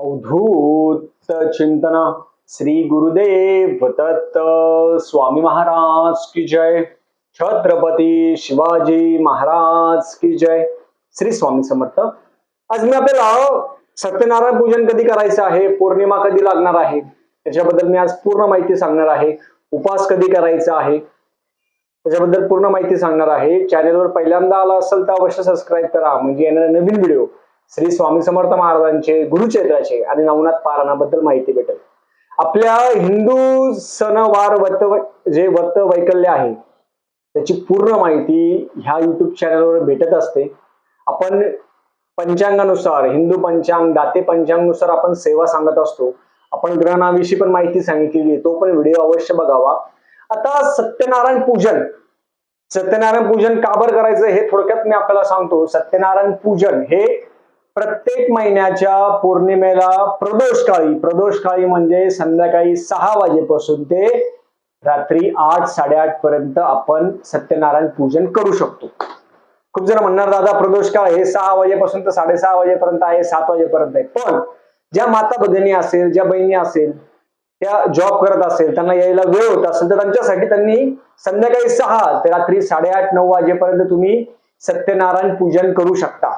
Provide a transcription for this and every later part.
अवधूत चिंतन श्री गुरुदेव दत्त स्वामी महाराज की जय। छत्रपती शिवाजी महाराज की जय। श्री स्वामी समर्थ। आज मी आपल्याला सत्यनारायण पूजन कधी करायचं आहे? पौर्णिमा कधी लागणार आहे? त्याच्याबद्दल मी आज पूर्ण माहिती सांगणार आहे. उपास कधी करायचा आहे? त्याच्याबद्दल पूर्ण माहिती सांगणार आहे. चॅनेलवर पहिल्यांदा आला असेल तर अवश्य सबस्क्राईब करा. म्हणजे येणारे नवीन व्हिडिओ श्री स्वामी समर्थ महाराजांचे गुरुचरित्राचे आणि नवनाथ पारायणाबद्दल माहिती भेटेल. आपल्या हिंदू सणवार व्रत जे व्रत वैकल्य आहे त्याची पूर्ण माहिती ह्या युट्यूब चॅनलवर भेटत असते. आपण पंचांगानुसार हिंदू पंचांग दाते पंचांगनुसार आपण सेवा सांगत असतो. आपण ग्रहणाविषयी पण माहिती सांगितलेली तो पण व्हिडिओ अवश्य बघावा. आता सत्यनारायण पूजन. सत्यनारायण पूजन का बरं करायचं हे थोडक्यात मी आपल्याला सांगतो. सत्यनारायण पूजन हे प्रत्येक महिन्याच्या पौर्णिमेला प्रदोष काळी प्रदोष काळी म्हणजे संध्याकाळी सहा वाजेपासून ते रात्री आठ साडेआठ पर्यंत आपण सत्यनारायण पूजन करू शकतो. खूप जण म्हणणार दादा प्रदोष काळ हे सहा वाजेपासून तर साडेसहा वाजेपर्यंत आहे सात वाजेपर्यंत आहे. पण ज्या माता भगिनी असेल ज्या बहिणी असेल त्या जॉब करत असेल त्यांना यायला वेळ होत असेल तर त्यांच्यासाठी त्यांनी संध्याकाळी सहा ते रात्री साडेआठ नऊ वाजेपर्यंत तुम्ही सत्यनारायण पूजन करू शकता.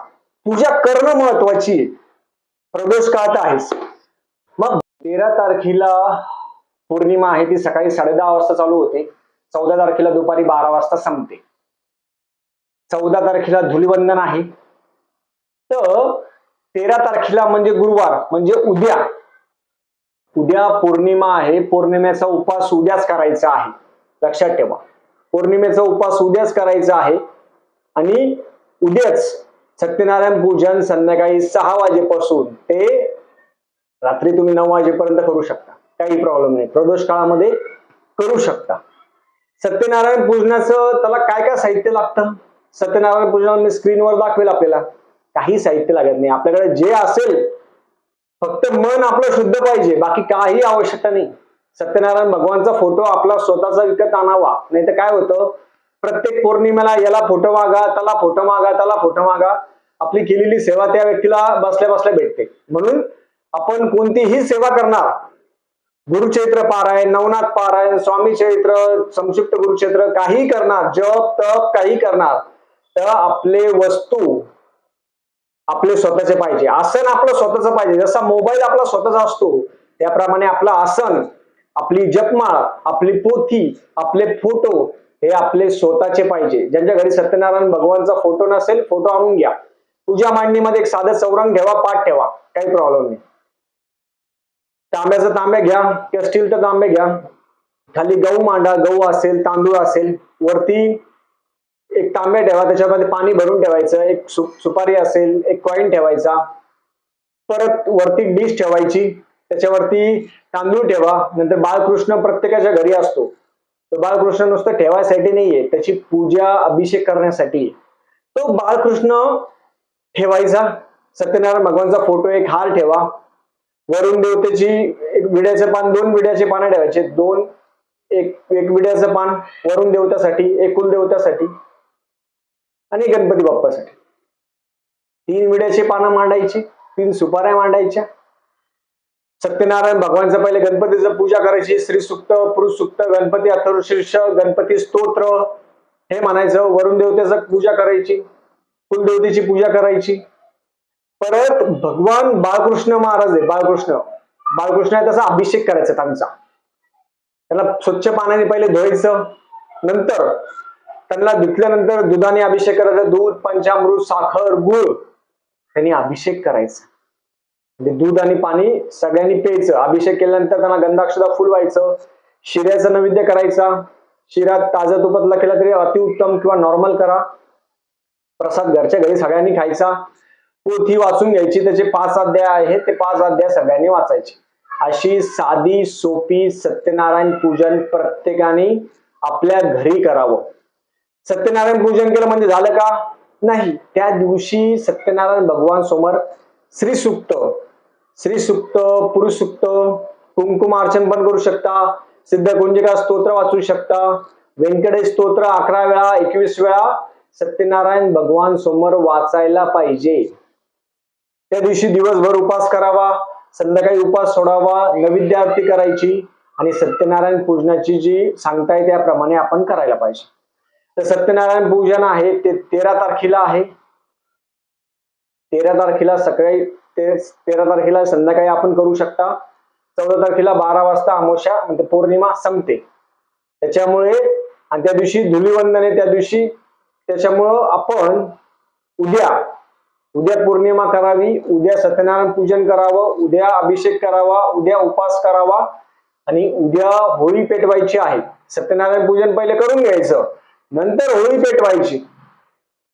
पूजा करणं महत्वाची. आहे प्रदोष काळात आहेच मग तेरा तारखेला पौर्णिमा आहे ती सकाळी साडेदहा वाजता चालू होते. चौदा तारखेला दुपारी बारा वाजता संपते. चौदा तारखेला धुलिवंदन आहे. तर तेरा तारखेला म्हणजे गुरुवार म्हणजे उद्या. उद्या पौर्णिमा आहे पौर्णिमेचा उपास उद्याच करायचा आहे. लक्षात ठेवा. पौर्णिमेचा उपास उद्याच करायचा आहे. आणि उद्याच सत्यनारायण पूजन संध्याकाळी सहा वाजेपासून ते रात्री तुम्ही नऊ वाजेपर्यंत करू शकता. काही प्रॉब्लेम नाही. प्रदोष काळामध्ये करू शकता. सत्यनारायण पूजनाचं त्याला काय काय साहित्य लागतं? सत्यनारायण पूजन मी स्क्रीनवर दाखवेल आपल्याला. काही साहित्य लागत नाही. आपल्याकडे जे असेल फक्त मन आपलं शुद्ध पाहिजे. बाकी काही आवश्यकता नाही. सत्यनारायण भगवानचा फोटो आपला स्वतःचा विकत आणावा. नाही तर काय होतं? प्रत्येक पौर्णिमेला याला फोटो मागा त्याला फोटो मागा त्याला फोटो मागा. आपली केलेली सेवा त्या व्यक्तीला बसल्या बसल्या भेटते. म्हणून आपण कोणतीही सेवा करणार गुरुचैत्र पारायण नवनाथ पारायण स्वामी चैत्र संक्षिप्त गुरुक्षेत्र काही करणार जप तप काही करणार तर आपले वस्तू आपले स्वतःचे पाहिजे. आसन आपलं स्वतःच पाहिजे. जसा मोबाईल आपला स्वतःचा असतो त्याप्रमाणे आपलं आसन आपली जपमाळ आपली पोथी आपले फोटो हे आपले स्वतःचे पाहिजे. ज्यांच्या घरी सत्यनारायण भगवानचा फोटो नसेल फोटो आणून घ्या. पूजा मांडणीमध्ये एक साधं चौरंग ठेवा पाठ ठेवा. काही प्रॉब्लेम नाही. तांब्याचा तांब्या घ्या किंवा स्टीलचा तांबे घ्या. खाली गहू मांडा गहू असेल तांदूळ असेल वरती एक तांब्या ठेवा त्याच्यामध्ये पाणी भरून ठेवायचं एक सु, सुपारी असेल एक कॉईन ठेवायचा. परत वरती डिश ठेवायची त्याच्यावरती तांदूळ ठेवा नंतर बाळकृष्ण प्रत्येकाच्या घरी असतो. तो बाळकृष्ण नुसतं ठेवायसाठी नाहीये त्याची पूजा अभिषेक करण्यासाठी. तो बाळकृष्ण ठेवायचा. सत्यनारायण भगवानचा फोटो एक हार ठेवा. वरुण देवतेची एक विड्याचं पान दोन विड्याचे पानं ठेवायचे. दोन एक एक विड्याचं पान वरुण देवतासाठी एक कुलदेवतासाठी आणि गणपती बाप्पासाठी. तीन विड्याची पानं मांडायची तीन सुपाऱ्या मांडायच्या. सत्यनारायण भगवानचं पहिले गणपतीचं पूजा करायची. श्री सुक्त पुरुष सुक्त गणपती अथर्वशीर्ष गणपती स्तोत्र. हे म्हणायचं वरुण देवतेचं पूजा करायची. कुलदेवतेची पूजा करायची. परत भगवान बाळकृष्ण महाराज आहे बाळकृष्ण. बाळकृष्ण आहे त्याचा अभिषेक करायचा त्यांचा. त्याला स्वच्छ पाण्याने पहिले धुवायचं. नंतर त्यांना धुतल्यानंतर दुधाने अभिषेक करायचा. दूध पंचामृत साखर गुळ. त्यांनी अभिषेक करायचा. म्हणजे दूध आणि पाणी सगळ्यांनी प्यायचं. अभिषेक केल्यानंतर त्यांना गंधाक्षदा फुल व्हायचं. शिऱ्याचा नैवेद्य करायचा. शिरा ताजा तुपातला केला तरी अतिउत्तम किंवा नॉर्मल करा. प्रसाद घरच्या घरी सगळ्यांनी खायचा. पोथी वाचून घ्यायची. त्याचे पाच अध्याय आहेत. ते पाच अध्याय सगळ्यांनी वाचायचे. अशी साधी सोपी सत्यनारायण पूजन प्रत्येकाने आपल्या घरी करावं. सत्यनारायण पूजन केलं म्हणजे झालं का? नाही. त्या दिवशी सत्यनारायण भगवान समोर श्री सुक्त श्री सुक्त पुरुष सुक्त कुंकुमार्चन पण करू शकता. सिद्ध कुंजिका स्तोत्र वाचू शकता. व्यंकटेश स्तोत्र अकरा वेळा एकवीस वेळा. सत्यनारायण भगवान समोर वाचायला पाहिजे. त्या दिवशी दिवसभर उपास करावा संध्याकाळी उपास सोडावा नैवेद्य आरती करायची आणि सत्यनारायण पूजनाची जी सांगताय त्याप्रमाणे आपण करायला पाहिजे. तर सत्यनारायण पूजन आहे ते तेरा तारखेला आहे. तेरा तारखेला सकाळी ते तेरा तारखेला संध्याकाळी आपण करू शकता. चौदा तारखेला बारा वाजता अमावस्या म्हणजे पौर्णिमा संपते. त्याच्यामुळे आणि त्या दिवशी धुलीवंदन त्या दिवशी त्याच्यामुळं आपण उद्या उद्या पौर्णिमा करावी उद्या सत्यनारायण पूजन करावं उद्या अभिषेक करावा उद्या उपास करावा आणि उद्या होळी पेटवायची आहे. सत्यनारायण पूजन पहिले करून घ्यायचं. नंतर होळी पेटवायची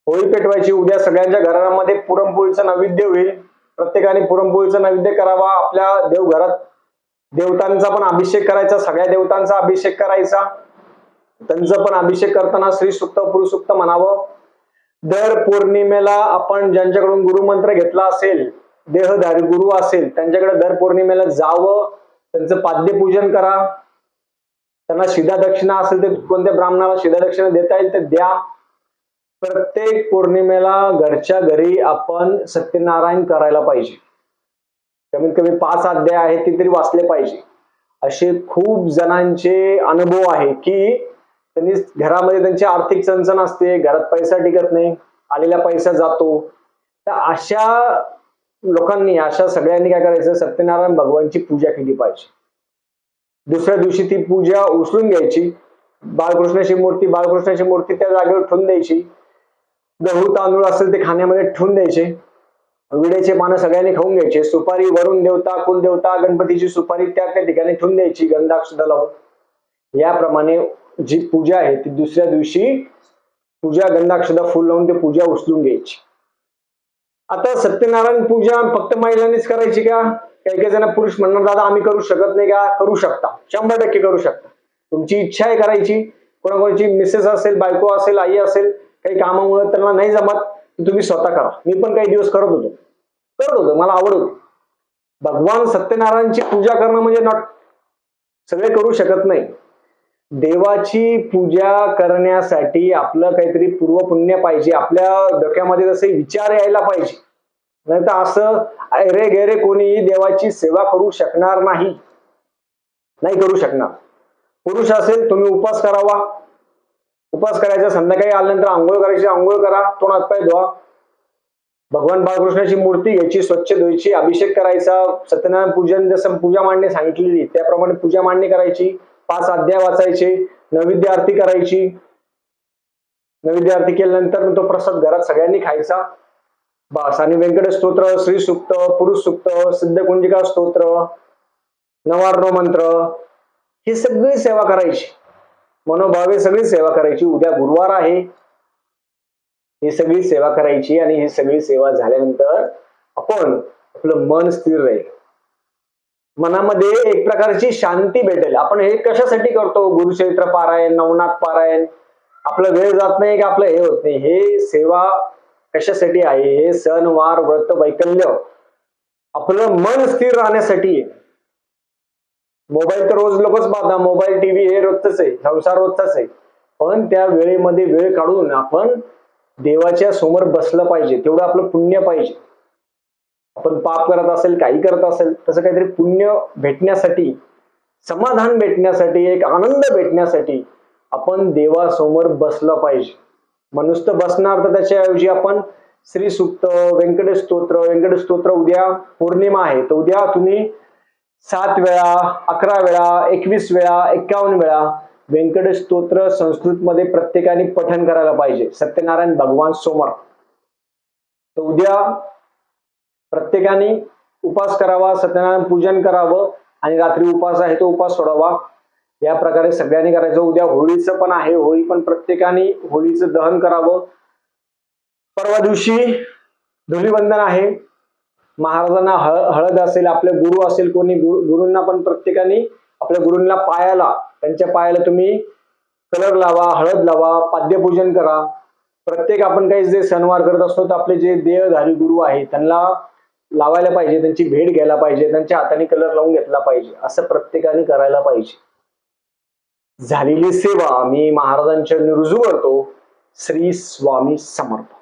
होळी पेटवायची उद्या सगळ्यांच्या घरामध्ये पुरणपोळीचं नैवेद्य होईल. प्रत्येकाने पुरणपोळीचा नैवेद्य करावा आपल्या देवघरात देवतांचा पण अभिषेक करायचा सगळ्या देवतांचा अभिषेक करायचा. त्यांचा पण अभिषेक करताना श्री सुक्त पुरुषुक्त म्हणावं. दर पौर्णिमेला आपण ज्यांच्याकडून गुरुमंत्र घेतला असेल देहधारी गुरु असेल त्यांच्याकडे दर पौर्णिमेला जावं त्यांचं पाद्यपूजन करा. त्यांना शिधा दक्षिणा असेल तर कोणत्या ब्राह्मणाला शिधा दक्षिणा देता येईल तर द्या. प्रत्येक पौर्णिमेला घरच्या घरी आपण सत्यनारायण करायला पाहिजे. कमीत कमी पाच अध्याय आहेत ते तरी वाचले पाहिजे. असे खूप जणांचे अनुभव आहे की त्यांनी घरामध्ये त्यांची आर्थिक चणचण असते घरात पैसा टिकत नाही आलेला पैसा जातो. तर अशा लोकांनी अशा सगळ्यांनी काय करायचं? सत्यनारायण भगवानची पूजा केली पाहिजे. दुसऱ्या दिवशी ती पूजा उचलून घ्यायची. बाळकृष्णाची मूर्ती बाळकृष्णाची मूर्ती त्या जागेवर ठेवून द्यायची. गहू तांदूळ असेल ते खाण्यामध्ये ठेवून द्यायचे विड्याचे पानं सगळ्यांनी खाऊन घ्यायचे सुपारी वरुण देवता कुलदेवता गणपतीची सुपारी त्या त्या ठिकाणी ठेवून द्यायची गंधाक्षदा लावून. याप्रमाणे जी पूजा आहे ती दुसऱ्या दिवशी पूजा गंधाक्षदा फुल लावून ते पूजा उचलून घ्यायची. आता सत्यनारायण पूजा फक्त महिलांनीच करायची का? काही काही जण पुरुष म्हणणार दादा आम्ही करू शकत नाही का? करू शकता. शंभर टक्के करू शकता. तुमची इच्छा आहे करायची. कोणाकोणाची मिसेस असेल बायको असेल आई असेल काही कामामुळे त्यांना नाही जमत तुम्ही स्वतः करा. मी पण काही दिवस करत होतो. करत होतो मला आवड होती. भगवान सत्यनारायणची पूजा करणं म्हणजे नॉट सगळे करू शकत नाही. देवाची पूजा करण्यासाठी आपलं काहीतरी पूर्वपुण्य पाहिजे आपल्या डोक्यामध्ये तसे विचार यायला पाहिजे. नाही तर असं रे गेरे कोणीही देवाची सेवा करू शकणार नाही. नाही करू शकणार. पुरुष असेल तुम्ही उपवास करावा. उपवास करायचा संध्याकाळी आल्यानंतर आंघोळ करायची आंघोळ करा तोंड हातपाय धुवा. भगवान बाळकृष्णाची मूर्ती घ्यायची स्वच्छ धुवायची अभिषेक करायचा सत्यनारायण पूजन जसं पूजा मांडणी सांगितलेली त्याप्रमाणे पूजा मांडणी करायची पाच अध्याय वाचायचे नैवेद्य आरती करायची. नैवेद्य आरती केल्यानंतर तो प्रसाद घरात सगळ्यांनी खायचा. बास आणि व्यंकटेश स्तोत्र श्री सुक्त पुरुष सुक्त सिद्धकुंजिका स्तोत्र नवारण मंत्र ही सगळी सेवा करायची. मनोभावे सगळी सेवा करायची. उद्या गुरुवार आहे. ही सगळी सेवा करायची आणि ही सगळी सेवा झाल्यानंतर आपण आपलं मन स्थिर राहील. मनामध्ये एक प्रकारची शांती भेटेल. आपण हे कशासाठी करतो? गुरुचरित्र पारायण नवनाथ पारायण? आपलं वेळ जात नाही का? आपलं हे होत नाही. हे सेवा कशासाठी आहे? हे सण वार व्रत वैकल्य आपलं मन स्थिर राहण्यासाठी आहे मोबाईल तर रोज लोकच पाहतात मोबाईल टीव्ही हे रोजच आहे संसार रोजचाच आहे. पण त्या वेळेमध्ये वेळ काढून आपण देवाच्या समोर बसलं पाहिजे तेवढं आपलं पुण्य पाहिजे. आपण पाप करत असेल काही करत असेल तसं काहीतरी पुण्य भेटण्यासाठी समाधान भेटण्यासाठी एक आनंद भेटण्यासाठी आपण देवासमोर बसलं पाहिजे. मनुष्य बसणार तर त्याच्याऐवजी आपण श्री सुक्त व्यंकटेश स्तोत्र व्यंकटेश स्तोत्र उद्या पौर्णिमा आहे तर उद्या तुम्ही सात वेळा अकरा वेळा एकवीस वेळा एक्कावन्न वेळा व्यंकटेश स्तोत्र संस्कृतमध्ये प्रत्येकाने पठन करायला पाहिजे. सत्यनारायण भगवान समोर तर उद्या प्रत्येकाने उपास करावा सत्यनारायण पूजन करावं आणि रात्री उपास आहे तो उपास सोडावा. या प्रकारे सगळ्यांनी करायचं. उद्या होळीचं पण आहे. होळी पण प्रत्येकाने होळीचं दहन करावं. परवा दिवशी धुलीवंदन आहे. महाराजांना हळ हळद असेल आपले गुरु असेल कोणी गुरु गुरूंना पण प्रत्येकाने आपल्या गुरूंना पायाला त्यांच्या पायाला तुम्ही कलर लावा हळद लावा पाद्यपूजन करा. प्रत्येक आपण काही जे सणवार करत असतो तर आपले जे देहधारी गुरु आहे त्यांना लावायला पाहिजे त्यांची भेट घ्यायला पाहिजे त्यांच्या हाताने कलर लावून घेतला पाहिजे असं प्रत्येकाने करायला पाहिजे. झालेली सेवा मी महाराजांच्या रुजू करतो. श्री स्वामी समर्थ.